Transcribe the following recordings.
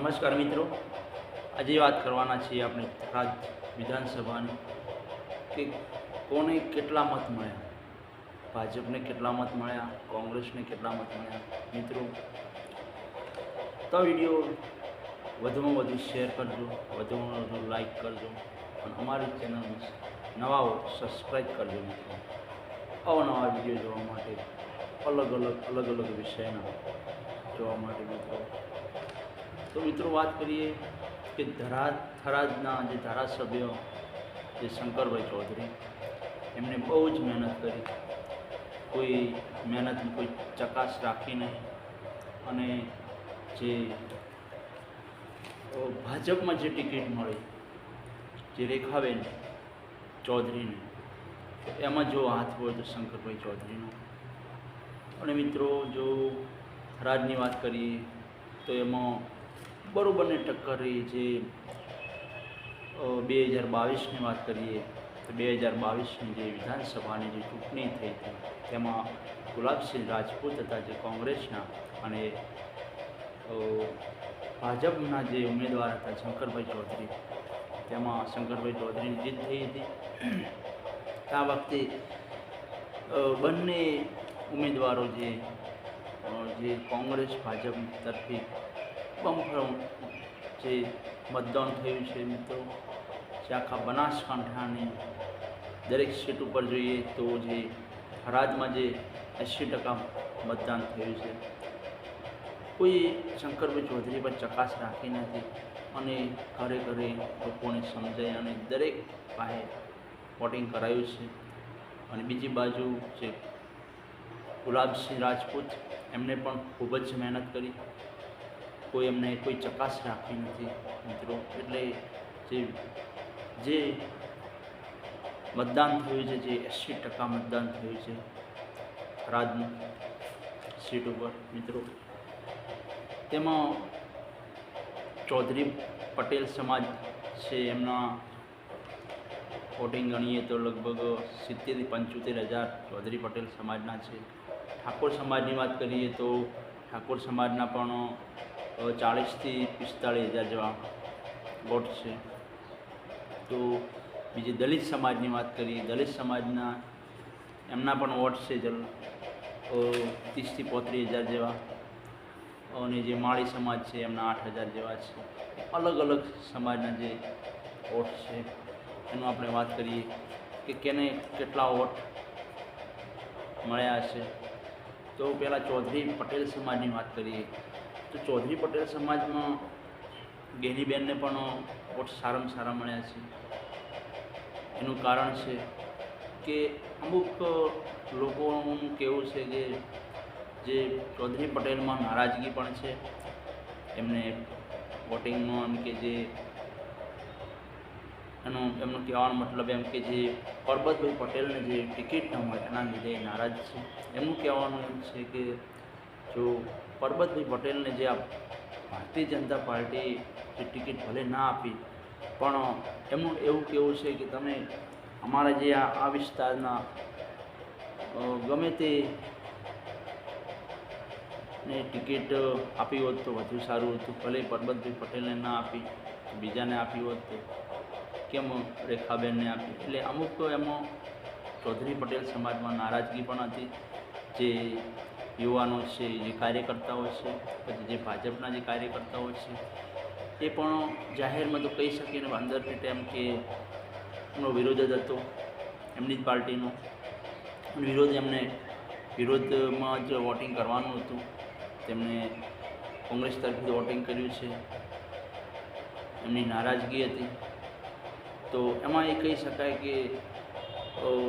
નમસ્કાર મિત્રો. આજે વાત કરવાના છીએ આપણે થરાદ વિધાનસભાની કે કોને કેટલા મત મળ્યા? ભાજપને કેટલા મત મળ્યા? કોંગ્રેસને કેટલા મત મળ્યા? મિત્રો, તો વીડિયો વધુમાં વધુ શેર કરજો, વધુમાં વધુ લાઈક કરજો અને અમારી ચેનલ નવા સબસ્ક્રાઈબ કરજો મિત્રો. અવનવા વીડિયો જોવા માટે અલગ અલગ અલગ અલગ વિષયના જોવા માટે મિત્રો તો મિત્રો વાત કરીએ કે ધરા, થરાદના જે ધારાસભ્ય જે શંકરભાઈ ચૌધરી, એમને બહુ જ મહેનત કરી. કોઈ મહેનતની કોઈ ચકાસ રાખી નહીં અને જે ભાજપમાં જે ટિકિટ મળી, જે રેખાબેન ચૌધરીને, એમાં જો હાથ હોય તો શંકરભાઈ ચૌધરીનો. અને મિત્રો જો રાજની વાત કરીએ તો એમાં બરોબરને ટક્કર રહી જે બે હજાર બાવીસની વાત કરીએ તો બે હજાર બાવીસની જે વિધાનસભાની જે ચૂંટણી થઈ હતી, તેમાં ગુલાબસિંહ રાજપૂત હતા જે કોંગ્રેસના અને ભાજપના જે ઉમેદવાર હતા શંકરભાઈ ચૌધરી, તેમાં શંકરભાઈ ચૌધરીની જીત થઈ હતી. આ વખતે બંને ઉમેદવારો જે જે કોંગ્રેસ ભાજપ તરફી બમ્ફર જે મતદાન થયું છે મિત્રો, જે આખા બનાસકાંઠાની દરેક સીટ ઉપર જોઈએ તો જે થરાદમાં જે એંસી ટકા મતદાન થયું છે. કોઈ શંકરભાઈ ચૌધરી પર ચકાસ રાખી નથી અને ઘરે ઘરે લોકોને સમજાય અને દરેક પાસે વોટિંગ કરાયું છે. અને બીજી બાજુ જે ગુલાબસિંહ રાજપૂત, એમને પણ ખૂબ જ મહેનત કરી. કોઈ એમને કોઈ ચકાસ રાખી નથી, મિત્રો. એટલે જે જે મતદાન થયું છે, જે એંસી ટકા મતદાન થયું છે, રાજનું સીટ ઉપર, મિત્રો. તેમાં ચૌધરી પટેલ સમાજ છે, એમના વોટિંગ ગણીએ તો લગભગ સિત્તેરથી પંચોતેર હજાર ચૌધરી પટેલ સમાજના છે. ઠાકોર સમાજની વાત કરીએ તો ઠાકોર સમાજના પણ ચાળીસથી પિસ્તાળીસ હજાર જેવા વોટ છે. તો બીજી દલિત સમાજની વાત કરીએ, દલિત સમાજના એમના પણ વોટ છે જલ ત્રીસથી પોત્રીસ હજાર જેવા. અને જે માળી સમાજ છે, એમના આઠ હજાર જેવા છે. અલગ અલગ સમાજના જે વોટ છે, એનું આપણે વાત કરીએ કે કેને કેટલા વોટ મળ્યા છે તો પહેલાં ચૌધરી પટેલ સમાજની વાત કરીએ. તો ચૌધરી પટેલ સમાજમાં ગેરીબેનને પણ વોટ સારામાં સારા મળ્યા છે. એનું કારણ છે કે અમુક લોકોનું કહેવું છે કે જે ચૌધરી પટેલમાં નારાજગી પણ છે, એમને વોટિંગમાં એમ કે જે એનું, એમનું કહેવાનો મતલબ એમ કે જે પરબતભાઈ પટેલને જે ટિકિટ ન મળે એના લીધે નારાજ છે. એમનું કહેવાનું એમ છે કે જો પરબતભાઈ પટેલને જે ભારતીય જનતા પાર્ટી જે ટિકિટ ભલે ના આપી, પણ એમનું એવું કહેવું છે કે તમે અમારા જે આ વિસ્તારના ગમે તે ને ટિકિટ આપી હોત તો વધુ સારું હતું. ભલે પરબતભાઈ પટેલને ના આપી, બીજાને આપી હોત તો કેમ રેખાબેનને આપી? એટલે અમુક તો એમાં ચૌધરી પટેલ સમાજમાં નારાજગી પણ હતી. જે યુવાનો છે, જે કાર્યકર્તાઓ છે, પછી જે ભાજપના જે કાર્યકર્તાઓ છે, એ પણ જાહેરમાં તો કહી શકીએ ને અંદર એમ કે એમનો વિરોધ જ હતો, એમની જ પાર્ટીનો. વિરોધ એમને, વિરોધમાં જ વોટિંગ કરવાનું હતું. તેમણે કોંગ્રેસ તરફથી વોટિંગ કર્યું છે. એમની નારાજગી હતી. તો એમાં એ કહી શકાય કે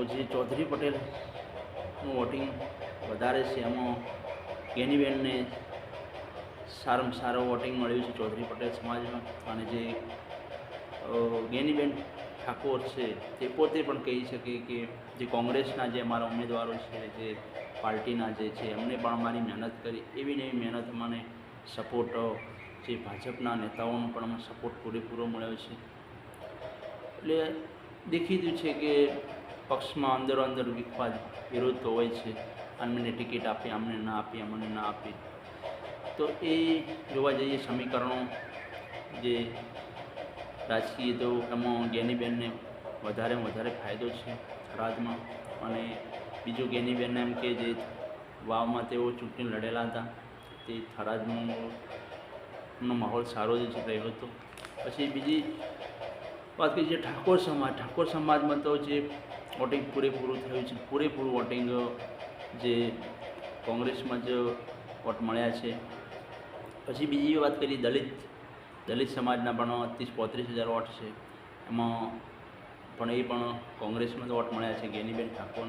જે ચૌધરી પટેલનું વોટિંગ વધારે છે એમાં ગેનીબેનને સારામાં સારો વોટિંગ મળ્યું છે ચૌધરી પટેલ સમાજમાં અને જે ગેનીબેન ઠાકોર છે, તે પોતે પણ કહી શકે કે જે કોંગ્રેસના જે અમારા ઉમેદવારો છે, જે પાર્ટીના જે છે, એમને પણ અમારી મહેનત કરી. એવી ને એવી મહેનત અમને સપોર્ટ જે ભાજપના નેતાઓનો પણ અમને સપોર્ટ પૂરેપૂરો મળ્યો છે. એટલે દેખીતું છે કે પક્ષમાં અંદરો અંદર વિખવાદ વિરોધ તો હોય છે. અમને ટિકિટ આપી, અમને ના આપી, અમને ના આપી. તો એ જોવા જઈએ સમીકરણો જે રાજકીય તો એમાં ગેનીબેનને વધારેમાં વધારે ફાયદો છે રાજમાં. અને બીજું ગેનીબેનને એમ કે જે વાવમાં તેઓ ચૂંટણી લડેલા હતા, તે થરાદમાં નો માહોલ સારો જ રહ્યો હતો. પછી બીજી વાત કરીએ ઠાકોર સમાજ, ઠાકોર સમાજમાં તો જે વોટિંગ પૂરેપૂરું થયું છે, પૂરેપૂરું વોટિંગ જે કોંગ્રેસમાં જ વોટ મળ્યા છે. પછી બીજી વાત કરીએ દલિત દલિત સમાજના પણ ત્રીસ પોત્રીસ હજાર વોટ છે. એમાં પણ એ પણ કોંગ્રેસમાં જ વોટ મળ્યા છે. ગેનીબેન ઠાકોર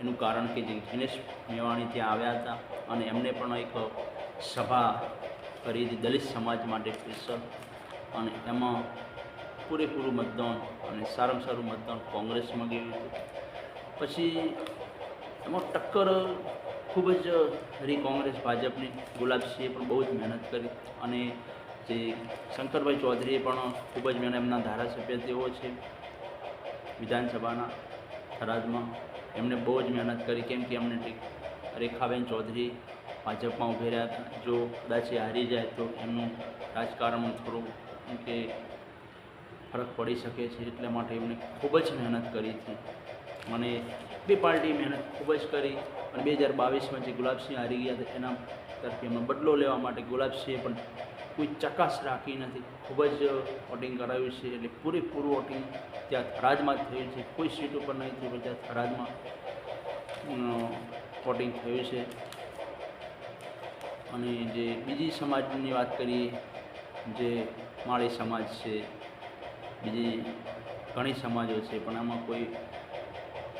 એનું કારણ કે જે દિનેશ મેવાણી ત્યાં આવ્યા હતા અને એમને પણ એક સભા કરી હતી દલિત સમાજ માટે સ્પેશિયલ. અને એમાં પૂરેપૂરું મતદાન અને સારામાં સારું મતદાન કોંગ્રેસમાં ગયું હતું. પછી એમાં ટક્કર ખૂબ જ રહી કોંગ્રેસ, ભાજપની ગુલાબસિંહે પણ બહુ જ મહેનત કરી અને જે શંકરભાઈ ચૌધરીએ પણ ખૂબ જ મહેનત એમના ધારાસભ્ય તેઓ છે, વિધાનસભાના થરાદમાં. એમણે બહુ જ મહેનત કરી, કેમ કે એમને રેખાબેન ચૌધરી ભાજપમાં ઊભી રહ્યા હતા. જો કદાચ હારી જાય તો એમનું રાજકારણમાં થોડું કે ફરક પડી શકે છે, એટલા માટે એમણે ખૂબ જ મહેનત કરી હતી. અને બે પાર્ટી મહેનત ખૂબ જ કરી અને બે હજાર બાવીસમાં જે ગુલાબસિંહ હારી ગયા હતા, એના તરફી એમનો બદલો લેવા માટે ગુલાબસિંહે પણ કોઈ ચકાસ રાખી નથી. ખૂબ જ વોટિંગ કરાવ્યું છે એટલે પૂરેપૂરું વોટિંગ ત્યાં થરાજમાં થયું છે. કોઈ સીટ ઉપર નહીં થયું ત્યાં થરાજમાં વોટિંગ થયું છે. અને જે બીજી સમાજની વાત કરીએ, જે માળી સમાજ છે, બીજી ઘણી સમાજો છે, પણ આમાં કોઈ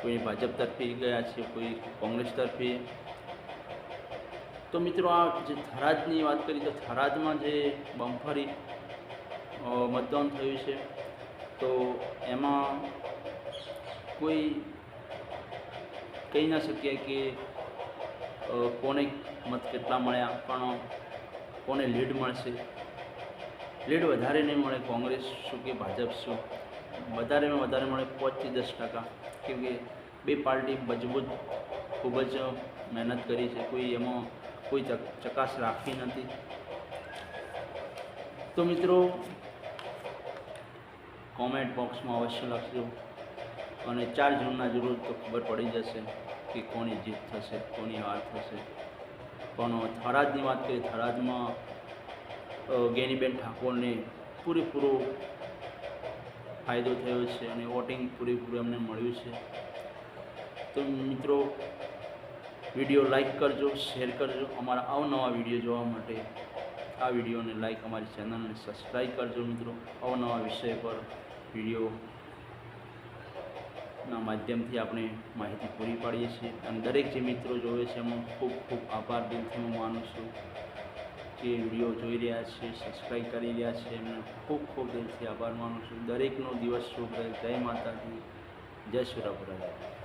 કોઈ ભાજપ તરફી ગયા છે, કોઈ કોંગ્રેસ તરફી. તો મિત્રો, આ જે થરાદની વાત કરી તો થરાદમાં જે બમ્ફરી મતદાન થયું છે, તો એમાં કોઈ કહી ના શકીએ કે કોને મત કેટલા મળ્યા, પણ કોને લીડ મળશે? લીડ વધારે નહીં મળે કોંગ્રેસ શું કે ભાજપ શું? વધારેમાં વધારે મળે પાંચથી દસ ટકા. કેમ કે બે પાર્ટી મજબૂત, ખૂબ જ મહેનત કરી છે. કોઈ એમાં કોઈ ચક- ચકાસ રાખી નથી. તો મિત્રો કોમેન્ટ બોક્સમાં અવશ્ય લખજો. અને ચાર જૂનના જરૂર તો ખબર પડી જશે કે કોની જીત થશે, કોની હાર થશે. પણ થરાદની વાત કરીએ, થરાદમાં ગેનીબેન ઠાકોરને પૂરેપૂરો ફાયદો થયો છે અને વોટિંગ પૂરેપૂરું અમને મળ્યું છે. તો મિત્રો, વીડિયો લાઈક કરજો શેર કરજો, અમારા અવનવા વીડિયો જોવા માટે આ વિડીયોને લાઈક અમારી ચેનલને સબસ્ક્રાઈબ કરજો મિત્રો. અવનવા વિષય પર વિડીયોના માધ્યમથી આપણે માહિતી પૂરી પાડીએ છીએ. અને દરેક જે મિત્રો જોવે છે એમાં ખૂબ ખૂબ આભાર. દિલથી હું માનું છું. જે વીડિયો જોઈ રહ્યા છે સબસ્ક્રાઈબ કરી રહ્યા છે. એમને ખૂબ ખૂબ દિલથી આભાર માનું છું. દરેકનો દિવસ શુભ રહે. જય માતાજી. જય સુરાપુરા